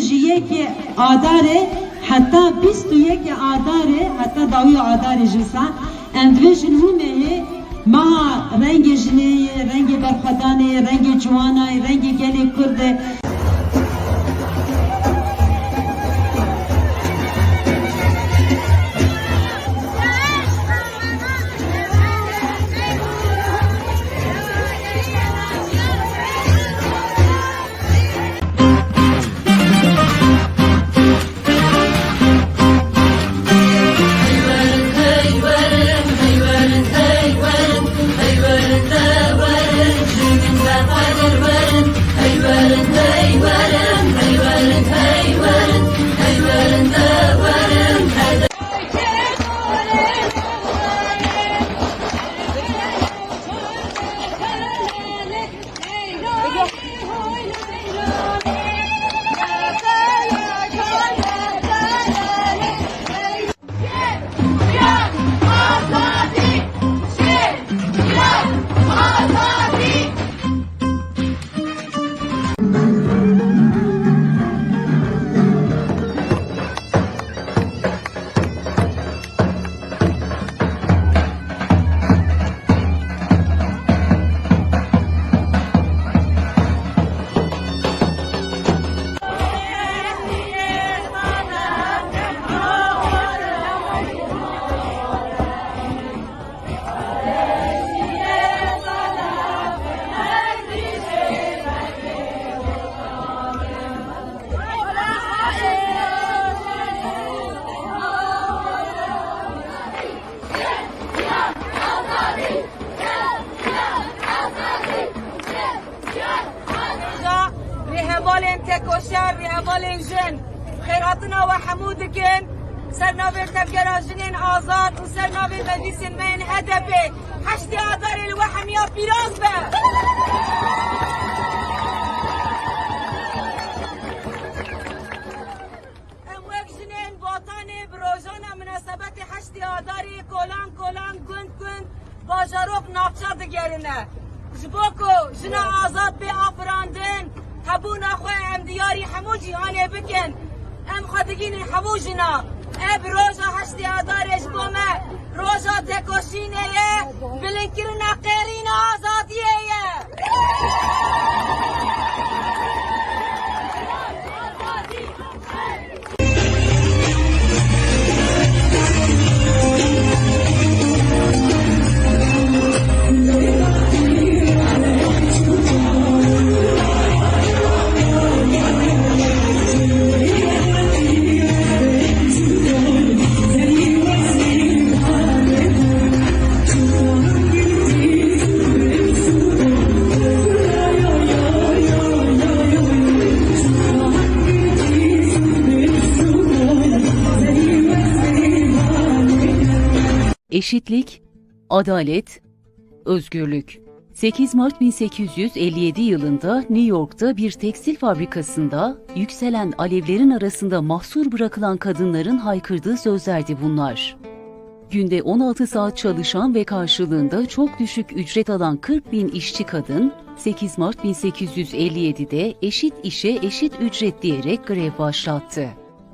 جیه آداره حتی بیست و یک آداره حتی داوی آداره جسا اندوشن همه ما رنگ جنه رنگ برخدانه رنگ جوانه رنگ گل کرده رهبالين تكوشر رهبالين جن خيراتنا وحمودكن سرناوي تبقرا جنين آزاد وسرناوي مجلسين من هدفي حشتي آذار الوحم يا فيروز به اموک جنین باتانی بروژانا مناسبت حشتی آداری کلان کلان گند گند باجاروک نافچا دگرینه جبوکو جنا آزاد به آفراندن هبونا خواه ام دیاری همو جیهانه بکن. ام خدگین همو جنا اب روژا حشتی آدارش بومه. روژا تکوشینه بلنکرنا قیرین آزادیه. Eşitlik, adalet, özgürlük. 8 Mart 1857 yılında New York'ta bir tekstil fabrikasında yükselen alevlerin arasında mahsur bırakılan kadınların haykırdığı sözlerdi bunlar. Günde 16 saat çalışan ve karşılığında çok düşük ücret alan 40 bin işçi kadın, 8 Mart 1857'de eşit işe eşit ücret diyerek grev başlattı.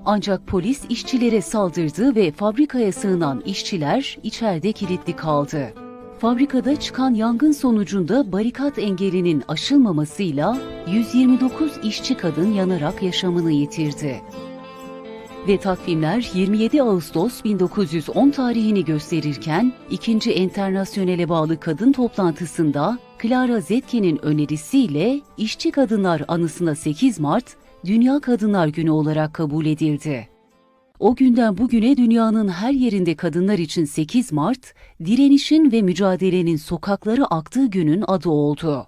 Ancak polis işçilere saldırdı ve fabrikaya sığınan işçiler içeride kilitli kaldı. Fabrikada çıkan yangın sonucunda barikat engelinin aşılmamasıyla 129 işçi kadın yanarak yaşamını yitirdi. Ve takvimler 27 Ağustos 1910 tarihini gösterirken, ikinci Enternasyonel'e bağlı kadın toplantısında Clara Zetke'nin önerisiyle işçi kadınlar anısına 8 Mart Dünya Kadınlar Günü olarak kabul edildi. O günden bugüne dünyanın her yerinde kadınlar için 8 Mart, direnişin ve mücadelenin sokaklara aktığı günün adı oldu.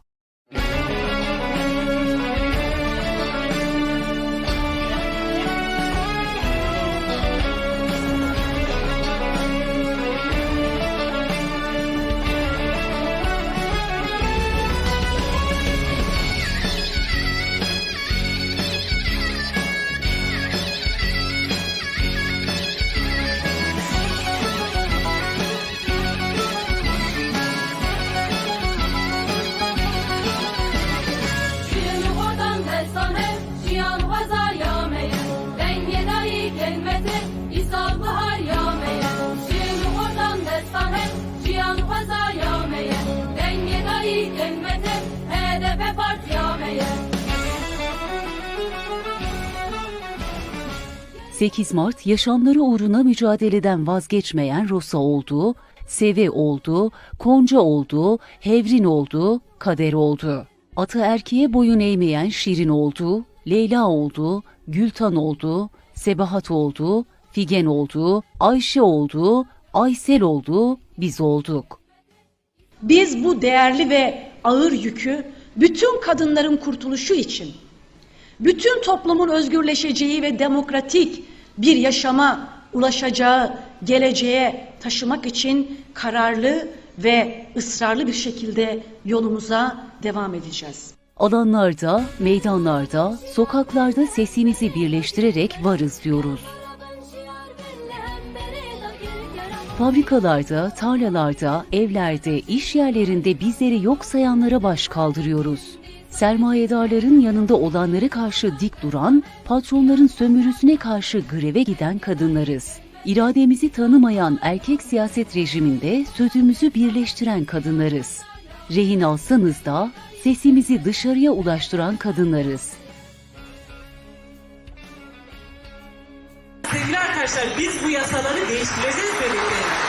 8 Mart yaşamları uğruna mücadeleden vazgeçmeyen Rosa oldu, Seve oldu, Konca oldu, Hevrin oldu, Kader oldu. Ata erkeğe boyun eğmeyen Şirin oldu, Leyla oldu, Gültan oldu, Sebahat oldu, Figen oldu, Ayşe oldu, Aysel oldu, biz olduk. Biz bu değerli ve ağır yükü bütün kadınların kurtuluşu için, bütün toplumun özgürleşeceği ve demokratik bir yaşama ulaşacağı geleceğe taşımak için kararlı ve ısrarlı bir şekilde yolumuza devam edeceğiz. Alanlarda, meydanlarda, sokaklarda sesimizi birleştirerek varız diyoruz. Fabrikalarda, tarlalarda, evlerde, iş yerlerinde bizleri yok sayanlara baş kaldırıyoruz. Sermayedarların yanında olanları karşı dik duran, patronların sömürüsüne karşı greve giden kadınlarız. İrademizi tanımayan erkek siyaset rejiminde sözümüzü birleştiren kadınlarız. Rehin alsanız da sesimizi dışarıya ulaştıran kadınlarız. Sevgili arkadaşlar biz bu yasaları değiştireceğiz birlikte.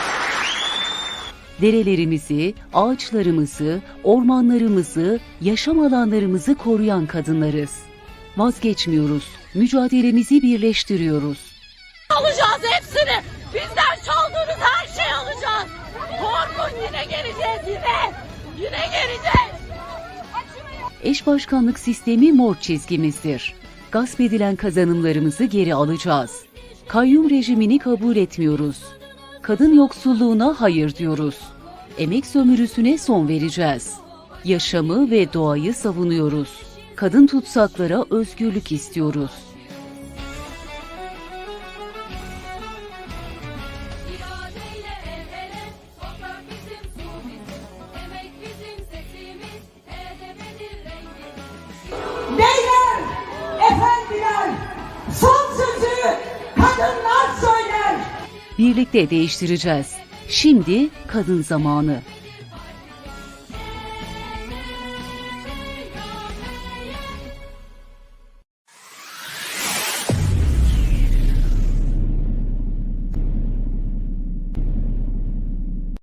Derelerimizi, ağaçlarımızı, ormanlarımızı, yaşam alanlarımızı koruyan kadınlarız. Vazgeçmiyoruz, mücadelemizi birleştiriyoruz. Alacağız hepsini. Bizden çaldığınız her şeyi alacağız. Korkun yine geleceğiz yine. Yine geleceğiz. Eş başkanlık sistemi mor çizgimizdir. Gasp edilen kazanımlarımızı geri alacağız. Kayyum rejimini kabul etmiyoruz. Kadın yoksulluğuna hayır diyoruz. Emek sömürüsüne son vereceğiz. Yaşamı ve doğayı savunuyoruz. Kadın tutsaklara özgürlük istiyoruz. Birlikte değiştireceğiz. Şimdi kadın zamanı.